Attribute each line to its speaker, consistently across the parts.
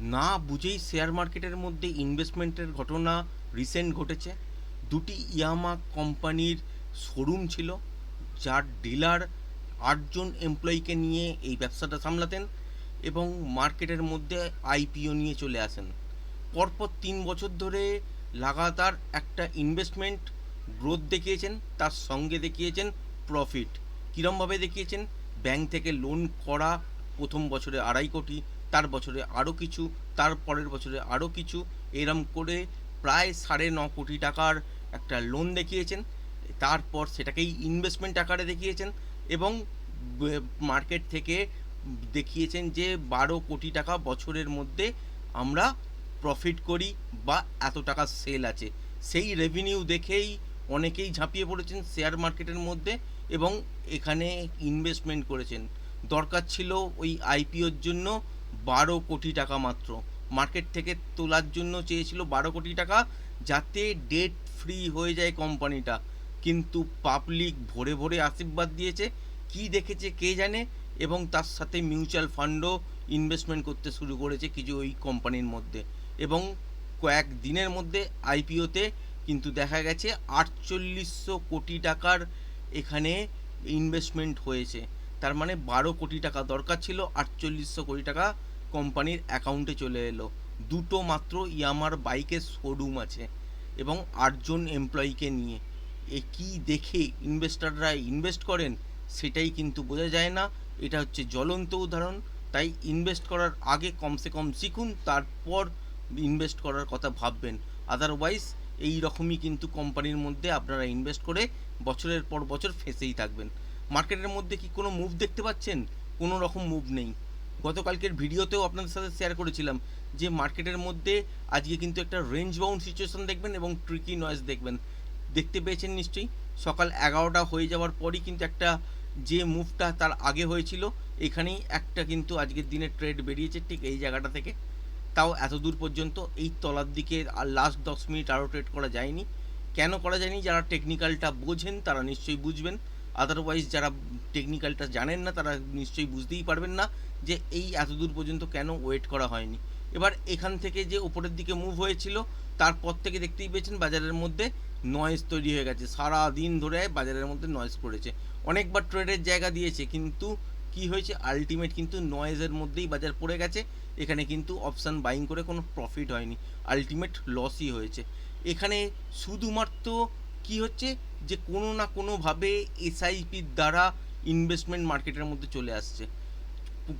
Speaker 1: না বুঝেই শেয়ার মার্কেটের মধ্যে ইনভেস্টমেন্টের ঘটনা রিসেন্ট ঘটেছে। দুটি ইয়ামা কোম্পানির শোরুম ছিল, যার ডিলার আটজন এমপ্লয়িকে নিয়ে এই ব্যবসাটা সামলাতেন এবং মার্কেটের মধ্যে আইপিও নিয়ে চলে আসেন। পরপর তিন বছর ধরে লাগাতার একটা ইনভেস্টমেন্ট গ্রোথ দেখিয়েছেন, তার সঙ্গে দেখিয়েছেন প্রফিট কীরমভাবে দেখিয়েছেন? ব্যাংক থেকে লোন করা প্রথম বছরে আড়াই কোটি তার বছরে আরও কিছু, তার পরের বছরে আরও কিছু। এরম করে প্রায় সাড়ে ন কোটি টাকার একটা লোন দেখিয়েছেন। তারপর সেটাকেই ইনভেস্টমেন্ট আকারে দেখিয়েছেন এবং মার্কেট থেকে দেখিয়েছেন যে বারো কোটি টাকা বছরের মধ্যে আমরা প্রফিট করি বা এত টাকা সেল আছে। সেই রেভিনিউ দেখেই অনেকেই ঝাঁপিয়ে পড়েছেন শেয়ার মার্কেটের মধ্যে এবং এখানে ইনভেস্টমেন্ট করেছেন। দরকার ছিল ওই আইপিওর জন্য বারো কোটি টাকা মাত্র। মার্কেট থেকে তোলার জন্য চেয়েছিল বারো কোটি টাকা যাতে ডেট ফ্রি হয়ে যায় কোম্পানিটা। কিন্তু পাবলিক ভরে ভরে আশীর্বাদ দিয়েছে। কি দেখেছে কে জানে? এবং তার সাথে মিউচুয়াল ফান্ডও ইনভেস্টমেন্ট করতে শুরু করেছে কিছু ওই কোম্পানির মধ্যে। এবং কয়েক দিনের মধ্যে আইপিওতে কিন্তু দেখা গেছে আটচল্লিশশো কোটি টাকার এখানে ইনভেস্টমেন্ট হয়েছে। তার মানে বারো কোটি টাকা দরকার ছিল, আটচল্লিশশো কোটি টাকা কোম্পানির অ্যাকাউন্টে চলে এলো। দুটো মাত্র ইয়ামার বাইকের শোরুম আছে এবং আটজন এমপ্লয়িকে নিয়ে। এ কী দেখে ইনভেস্টাররা ইনভেস্ট করেন সেটাই কিন্তু বোঝা যায় না। এটা হচ্ছে জ্বলন্ত উদাহরণ। তাই ইনভেস্ট করার আগে কমসে কম শিখুন, তারপর ইনভেস্ট করার কথা ভাববেন। আদারওয়াইজ এই রকমই কিন্তু কোম্পানির মধ্যে আপনারা ইনভেস্ট করে বছরের পর বছর ফেঁসেই থাকবেন। মার্কেটের মধ্যে কি কোনো মুভ দেখতে পাচ্ছেন? কোনো রকম মুভ নেই। গতকালকের ভিডিওতেও আপনাদের সাথে শেয়ার করেছিলাম যে মার্কেটের মধ্যে আজকে কিন্তু একটা রেঞ্জ বাউন্ড সিচুয়েশন দেখবেন এবং ট্রিকি নয়েজ দেখবেন। দেখতে পেয়েছেন নিশ্চয়ই? সকাল এগারোটা হয়ে যাওয়ার পরই কিন্তু একটা যে মুভটা তার আগে হয়েছিল, এখানেই একটা কিন্তু আজকের দিনে ট্রেড বেরিয়েছে ঠিক এই জায়গাটা থেকে। তাও এত দূর পর্যন্ত এই তলার দিকে আর লাস্ট দশ মিনিট আরও ট্রেড করা যায়নি। কেন করা যায়নি? যারা টেকনিক্যালটা বোঝেন তারা নিশ্চয়ই বুঝবেন। আদারওয়াইজ যারা টেকনিক্যালটা জানেন না, তারা নিশ্চয়ই বুঝতেই পারবেন না যে এই এত দূর পর্যন্ত কেন ওয়েট করা হয়নি। এবার এখান থেকে যে উপরের দিকে মুভ হয়েছিল, তারপর থেকে দেখতেই পেয়েছেন বাজারের মধ্যে নয়েজ তৈরি হয়ে গেছে। সারা দিন ধরে বাজারের মধ্যে নয়েজ করেছে অনেকবার ট্রেডের জায়গা দিয়েছে, কিন্তু কি হয়েছে? আলটিমেট কিন্তু নয়েজের মধ্যেই বাজার পড়ে গেছে। এখানে কিন্তু অপশান বাইং করে কোনো প্রফিট হয়নি। আলটিমেট লসই হয়েছে। এখানে শুধুমাত্র কি হচ্ছে? যে কোনো না কোনোভাবে এসআইপির দ্বারা ইনভেস্টমেন্ট মার্কেটের মধ্যে চলে আসছে।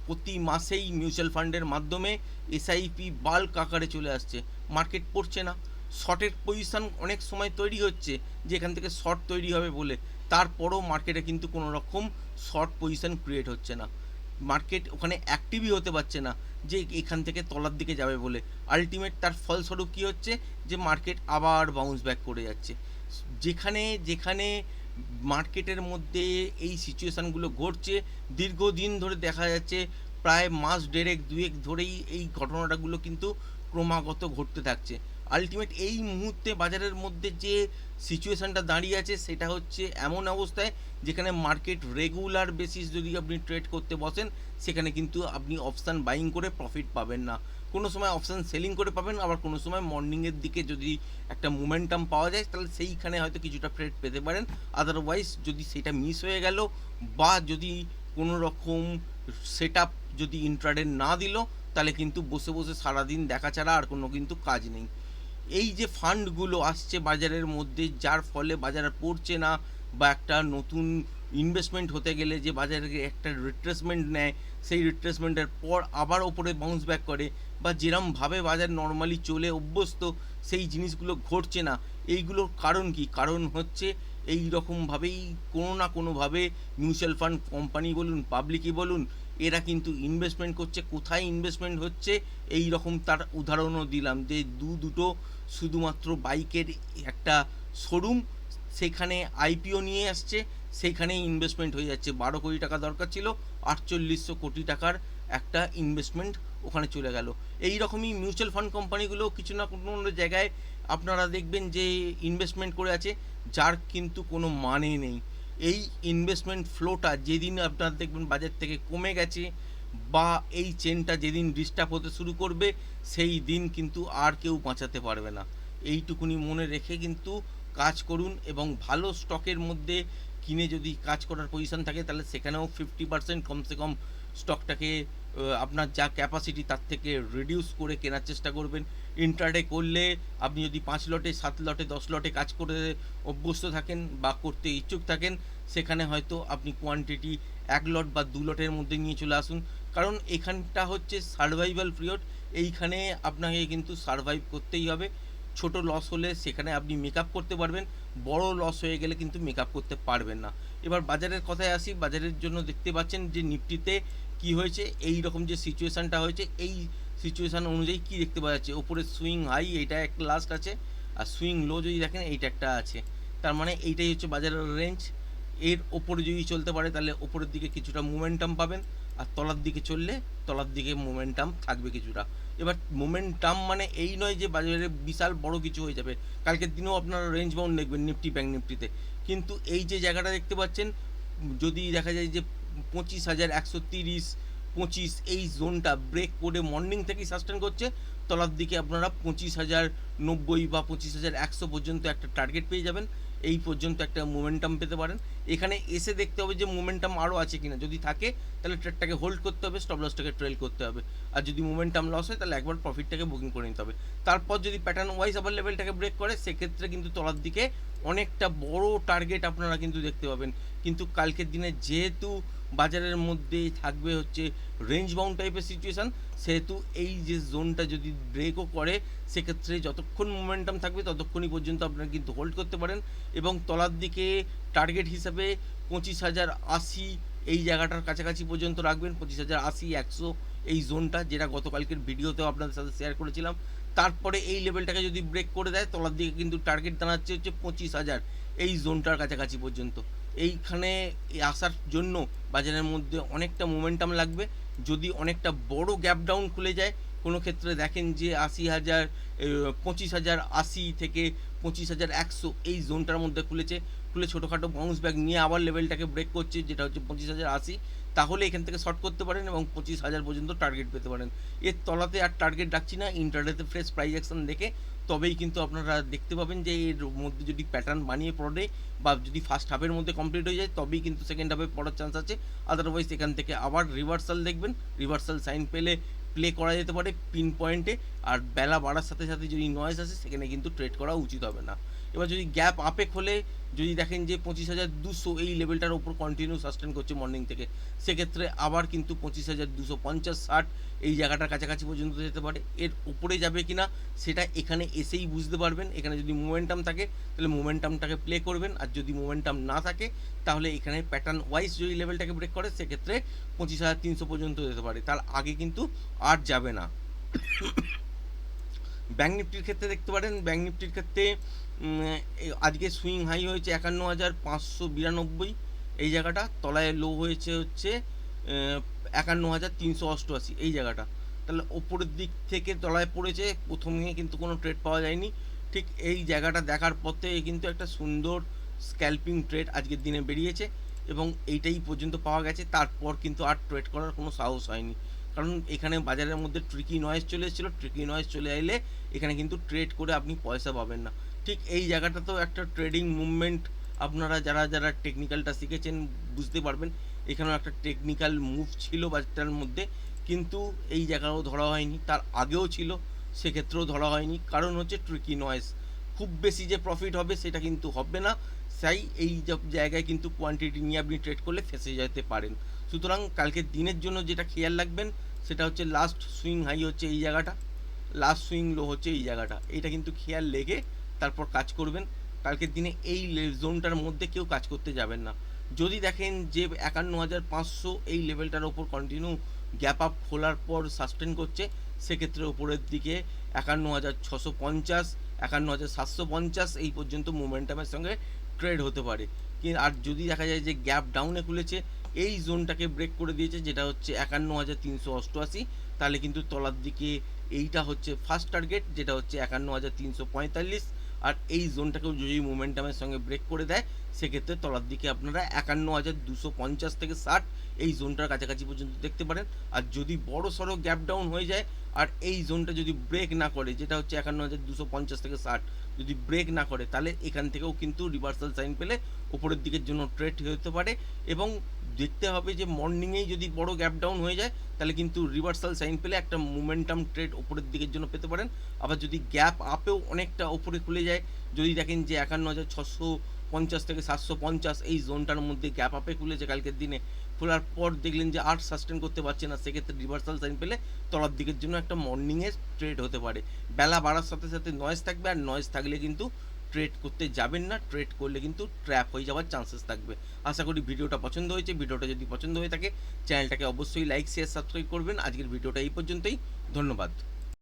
Speaker 1: প্রতি মাসেই মিউচুয়াল ফান্ডের মাধ্যমে এসআইপি বাল্ক আকারে চলে আসছে। মার্কেট পড়ছে না। শর্টের পজিশান অনেক সময় তৈরি হচ্ছে যে এখান থেকে শর্ট তৈরি হবে বলে। তারপরও মার্কেটে কিন্তু কোনো রকম শর্ট পজিশান ক্রিয়েট হচ্ছে না। মার্কেট ওখানে অ্যাক্টিভই হতে পারছে না যে এখান থেকে তলার দিকে যাবে বলে। আলটিমেট তার ফলস্বরূপ কী হচ্ছে? যে মার্কেট আবার বাউন্স ব্যাক করে যাচ্ছে। যেখানে যেখানে মার্কেটের মধ্যে এই সিচুয়েশানগুলো ঘটছে, দীর্ঘদিন ধরে দেখা যাচ্ছে, প্রায় মাস দেড়েক, দুয়েক ধরেই এই ঘটনাটাগুলো কিন্তু ক্রমাগত ঘটতে থাকছে। আলটিমেট এই মুহূর্তে বাজারের মধ্যে যে সিচুয়েশানটা দাঁড়িয়ে আছে, সেটা হচ্ছে এমন অবস্থায় যেখানে মার্কেট রেগুলার বেসিস যদি আপনি ট্রেড করতে বসেন, সেখানে কিন্তু আপনি অপশান বাইং করে প্রফিট পাবেন না। কোনো সময় অপশান সেলিং করে পাবেন, আবার কোনো সময় মর্নিংয়ের দিকে যদি একটা মোমেন্টাম পাওয়া যায়, তাহলে সেইখানে হয়তো কিছুটা ট্রেড পেতে পারেন। আদারওয়াইজ যদি সেটা মিস হয়ে গেল, বা যদি কোনো রকম সেট যদি ইন্ট্রাডে না দিল, তাহলে কিন্তু বসে বসে সারাদিন দেখা ছাড়া আর কোনো কিন্তু কাজ নেই। এই যে ফান্ডগুলো আসছে বাজারের মধ্যে, যার ফলে বাজারে পড়ছে না বা একটা নতুন ইনভেস্টমেন্ট হতে গেলে যে বাজারে একটা রিট্রেসমেন্ট নেয়, সেই রিট্রেসমেন্টের পর আবার ওপরে বাউন্স ব্যাক করে বা যেরমভাবে বাজার নর্মালি চলে অভ্যস্ত, সেই জিনিসগুলো ঘটছে না। এইগুলোর কারণ কি? কারণ হচ্ছে এই রকমভাবেই কোনো না কোনোভাবে মিউচুয়াল ফান্ড কোম্পানি বলুন পাবলিকই বলুন এরা কিন্তু ইনভেস্টমেন্ট করছে, কোথায় ইনভেস্টমেন্ট হচ্ছে এই রকম তার উদাহরণও দিলাম যে দু দুটো শুধুমাত্র বাইকের একটা শোরুম সেখানে আইপিও নিয়ে আসছে সেইখানে ইনভেস্টমেন্ট হয়ে যাচ্ছে। বারো কোটি টাকা দরকার ছিল, আটচল্লিশশো কোটি টাকার একটা ইনভেস্টমেন্ট ওখানে চলে গেল। এই রকমই মিউচুয়াল ফান্ড কোম্পানিগুলো কিছু না কোনো জায়গায় আপনারা দেখবেন যে ইনভেস্টমেন্ট করে আছে, যার কিন্তু কোনো মানে নেই। এই ইনভেস্টমেন্ট ফ্লোটা যেদিন আপনার দেখবেন বাজার থেকে কমে গেছে বা এই চেনটা যেদিন ডিস্টার্ব হতে শুরু করবে, সেই দিন কিন্তু আর কেউ বাঁচাতে পারবে না। এইটুকুনি মনে রেখে কিন্তু কাজ করুন এবং ভালো স্টকের মধ্যে কিনে যদি কাজ করার পজিশন থাকে, তাহলে সেখানেও ফিফটি পার্সেন্ট কমসে কম স্টকটাকে আপনার যা ক্যাপাসিটি তার থেকে রিডিউস করে কেনার চেষ্টা করবেন। ইন্টারডে করলে আপনি যদি পাঁচ লটে, সাত লটে, দশ লটে কাজ করে অভ্যস্ত থাকেন বা করতে ইচ্ছুক থাকেন, সেখানে হয়তো আপনি কোয়ান্টিটি এক লট বা দু লটের মধ্যে নিয়ে চলে আসুন। কারণ এখানটা হচ্ছে সার্ভাইভাল পিরিয়ড এইখানে আপনাকে কিন্তু সার্ভাইভ করতেই হবে। ছোট লস হলে সেখানে আপনি মেকআপ করতে পারবেন, বড় লস হয়ে গেলে কিন্তু মেকআপ করতে পারবেন না। এবার বাজারের কথায় আসি, বাজারের জন্য দেখতে পাচ্ছেন যে নিফটিতে কি হয়েছে, এই রকম যে সিচুয়েশানটা হয়েছে, এই সিচুয়েশান অনুযায়ী কি দেখতে পাওয়া যাচ্ছে? ওপরে সুইং হাই এটা একটা লাস্ট আছে, আর সুইং লো যদি দেখেন, এইটা একটা আছে। তার মানে এইটাই হচ্ছে বাজারের রেঞ্জ এর ওপরে যদি চলতে পারে, তাহলে ওপরের দিকে কিছুটা মোমেন্টাম পাবেন, আর তলার দিকে চললে তলার দিকে মোমেন্টাম থাকবে কিছুটা। এবার মোমেন্টাম মানে এই নয় যে বাজারে বিশাল বড় কিছু হয়ে যাবে। কালকের দিনেও আপনারা রেঞ্জ বাউন্ড দেখবেন নিফটি ব্যাঙ্ক নিফটিতে কিন্তু এই যে জায়গাটা দেখতে পাচ্ছেন, যদি দেখা যায় যে পঁচিশ হাজার, একশো তিরিশ, পঁচিশ, এই জোনটা ব্রেক করে মর্নিং থেকেই সাস্টেন করছে। তলার দিকে আপনারা পঁচিশ হাজার, নব্বই বা পঁচিশ হাজার, একশো পর্যন্ত একটা টার্গেট পেয়ে যাবেন। এই পর্যন্ত একটা মোমেন্টাম পেতে পারেন। এখানে এসে দেখতে হবে যে মোমেন্টাম আরও আছে কিনা। যদি থাকে, তাহলে ট্রেডটাকে হোল্ড করতে হবে স্টপ লসটাকে ট্রেল করতে হবে। আর যদি মোমেন্টাম লস হয়, তাহলে একবার প্রফিটটাকে বুকিং করে নিতে হবে। তারপর যদি প্যাটার্ন ওয়াইজ আবার লেভেলটাকে ব্রেক করে, সেক্ষেত্রে কিন্তু তলার দিকে অনেকটা বড় টার্গেট আপনারা কিন্তু দেখতে পাবেন। কিন্তু কালকের দিনে যেহেতু বাজারের মধ্যে থাকবে হচ্ছে রেঞ্জ বাউন্ড টাইপের সিচুয়েশান সেহেতু এই যে জোনটা যদি ব্রেকও করে, সেক্ষেত্রে যতক্ষণ মোমেন্টাম থাকবে ততক্ষণই পর্যন্ত আপনারা কিন্তু হোল্ড করতে পারেন এবং তলার দিকে টার্গেট হিসাবে পঁচিশ হাজার আশি এই জায়গাটার কাছাকাছি পর্যন্ত রাখবেন। পঁচিশ হাজার আশি, একশো এই জোনটা যেটা গতকালকের ভিডিওতেও আপনাদের সাথে শেয়ার করেছিলাম। তারপরে এই লেভেলটাকে যদি ব্রেক করে দেয়, তলার দিকে কিন্তু টার্গেট দাঁড়াচ্ছে হচ্ছে পঁচিশ হাজার এই জোনটার কাছাকাছি পর্যন্ত। এইখানে এই আসার জন্য বাজারের মধ্যে অনেকটা মোমেন্টাম লাগবে। যদি অনেকটা বড় গ্যাপ ডাউন খুলে যায়, কোনো ক্ষেত্রে দেখেন যে আশি হাজার পঁচিশ হাজার, আশি থেকে পঁচিশ হাজার একশো এই জোনটার মধ্যে খুলেছে। খুলে ছোটোখাটো বাউন্স ব্যাক নিয়ে আবার লেভেলটাকে ব্রেক করছে, যেটা হচ্ছে পঁচিশ হাজার আশি, তাহলে এখান থেকে শর্ট করতে পারেন এবং পঁচিশ হাজার পর্যন্ত টার্গেট পেতে পারেন। এর তলাতে আর টার্গেট রাখছি না ইন্টারনেটে ফ্রেশ প্রাইজ অ্যাকশন দেখে তবেই কিন্তু আপনারা দেখতে পাবেন যে এর মধ্যে যদি প্যাটার্ন বানিয়ে পড়ে বা যদি ফার্স্ট হাফের মধ্যে কমপ্লিট হয়ে যায়, তবেই কিন্তু সেকেন্ড হাফে পড়ার চান্স আছে। আদারওয়াইজ এখান থেকে আবার রিভার্সাল দেখবেন রিভার্সাল সাইন পেলে প্লে করা যেতে পারে পিন পয়েন্টে আর বেলা বাড়ার সাথে সাথে যদি নয়েজ আসে, সেখানে কিন্তু ট্রেড করা উচিত হবে না। এবার যদি গ্যাপ আপে খোলে, যদি দেখেন যে পঁচিশ হাজার দুশো এই লেভেলটার ওপর কন্টিনিউ সাস্টেন করছে মর্নিং থেকে, সেক্ষেত্রে আবার কিন্তু পঁচিশ হাজার দুশো পঞ্চাশ ষাট এই জায়গাটার কাছাকাছি পর্যন্ত যেতে পারে। এর উপরে যাবে কি না সেটা এখানে এসেই বুঝতে পারবেন। এখানে যদি মোমেন্টাম থাকে, তাহলে মোমেন্টামটাকে প্লে করবেন। আর যদি মোমেন্টাম না থাকে, তাহলে এখানে প্যাটার্ন ওয়াইজ যদি লেভেলটাকে ব্রেক করে, সেক্ষেত্রে পঁচিশ হাজার তিনশো পর্যন্ত যেতে পারে। তার আগে কিন্তু আর যাবে না। ব্যাঙ্ক নিফটির ক্ষেত্রে দেখতে পারেন ব্যাঙ্ক নিফটির ক্ষেত্রে আজকে সুইং হাই হয়েছে একান্ন হাজার পাঁচশো বিরানব্বই। এই জায়গাটা তলায় লো হয়েছে হচ্ছে একান্ন হাজার তিনশো অষ্টআশি। এই জায়গাটা। তাহলে ওপরের দিক থেকে তলায় পড়েছে, প্রথমে কিন্তু কোনো ট্রেড পাওয়া যায়নি। ঠিক এই জায়গাটা দেখার পথে কিন্তু একটা সুন্দর স্ক্যাল্পিং ট্রেড আজকের দিনে বেরিয়েছে এবং এইটাই পর্যন্ত পাওয়া গেছে। তারপর কিন্তু আর ট্রেড করার কোনো সাহস হয়নি। কারণ এখানে বাজারের মধ্যে ট্রিকি নয়েজ চলে এসেছিল ট্রিকি নয়েজ চলে এলে এখানে কিন্তু ট্রেড করে আপনি পয়সা পাবেন না। ঠিক এই জায়গাটাতেও একটা ট্রেডিং মুভমেন্ট আপনারা যারা যারা টেকনিক্যালটা শিখেছেন বুঝতে পারবেন। এখানেও একটা টেকনিক্যাল মুভ ছিল বাজারটার মধ্যে, কিন্তু এই জায়গাও ধরা হয়নি। তার আগেও ছিল, সেক্ষেত্রেও ধরা হয়নি। কারণ হচ্ছে ট্রিকি নয়েজ খুব বেশি যে প্রফিট হবে সেটা কিন্তু হবে না। তাই এই জায়গায় কিন্তু কোয়ান্টিটি নিয়ে আপনি ট্রেড করলে ফেসে যেতে পারেন। সুতরাং কালকে দিনের জন্য যেটা খেয়াল রাখবেন সেটা হচ্ছে লাস্ট সুইং হাই হচ্ছে এই জায়গাটা লাস্ট সুইং লো হচ্ছে এই জায়গাটা। এটা কিন্তু খেয়াল লেগে তারপর কাজ করবেন। কালকের দিনে এই জোনটার মধ্যে কেউ কাজ করতে যাবেন না। যদি দেখেন যে একান্ন হাজার পাঁচশো এই লেভেলটার ওপর কন্টিনিউ গ্যাপ আপ খোলার পর সাস্টেন করছে, সেক্ষেত্রে ওপরের দিকে একান্ন হাজার ছশো পঞ্চাশ, একান্ন হাজার সাতশো পঞ্চাশ এই পর্যন্ত মোমেন্টামের সঙ্গে ট্রেড হতে পারে। আর যদি দেখা যায় যে গ্যাপ ডাউনে খুলেছে এই জোনটাকে ব্রেক করে দিয়েছে, যেটা হচ্ছে একান্ন হাজার তিনশো অষ্টআশি। তাহলে কিন্তু তলার দিকে এইটা হচ্ছে ফার্স্ট টার্গেট যেটা হচ্ছে একান্ন হাজার তিনশো পঁয়তাল্লিশ। আর এই জোনটাকেও যদি মোমেন্টামের সঙ্গে ব্রেক করে দেয়, সেক্ষেত্রে তলার দিকে আপনারা একান্ন হাজার দুশো পঞ্চাশ থেকে ষাট এই জোনটার কাছাকাছি পর্যন্ত দেখতে পারেন। আর যদি বড় সড়ো গ্যাপ ডাউন হয়ে যায়, আর এই জোনটা যদি ব্রেক না করে, যেটা হচ্ছে একান্ন হাজার দুশো পঞ্চাশ থেকে ষাট, যদি ব্রেক না করে, তাহলে এখান থেকেও কিন্তু রিভার্সাল সাইন পেলে ওপরের দিকের জন্য ট্রেড হতে পারে। এবং দেখতে হবে যে মর্নিংয়েই যদি বড় গ্যাপ ডাউন হয়ে যায়, তাহলে কিন্তু রিভার্সাল সাইন পেলে একটা মোমেন্টাম ট্রেড ওপরের দিকের জন্য পেতে পারেন। আবার যদি গ্যাপ আপেও অনেকটা ওপরে খুলে যায়, যদি দেখেন যে একান্ন হাজার ছশো পঞ্চাশ থেকে সাতশো পঞ্চাশ এই জোনটার মধ্যে গ্যাপ আপে খুলেছে কালকের দিনে, খোলার পর দেখলেন যে আর সাস্টেন করতে পারছে না, সেক্ষেত্রে রিভার্সাল সাইন পেলে তলার দিকের জন্য একটা মর্নিংয়ের ট্রেড হতে পারে। বেলা বাড়ার সাথে সাথে নয়েজ থাকবে, আর নয়েজ থাকলে কিন্তু ট্রেড করতে যাবেন না ট্রেড করলে কিন্তু ট্র্যাপ হয়ে যাওয়ার চান্সেস থাকবে। আশা করি ভিডিওটা পছন্দ হয়েছে। ভিডিওটা যদি পছন্দ হয়ে থাকে চ্যানেলটাকে অবশ্যই লাইক শেয়ার সাবস্ক্রাইব করবেন। আজকের ভিডিওটা এই পর্যন্তই। ধন্যবাদ।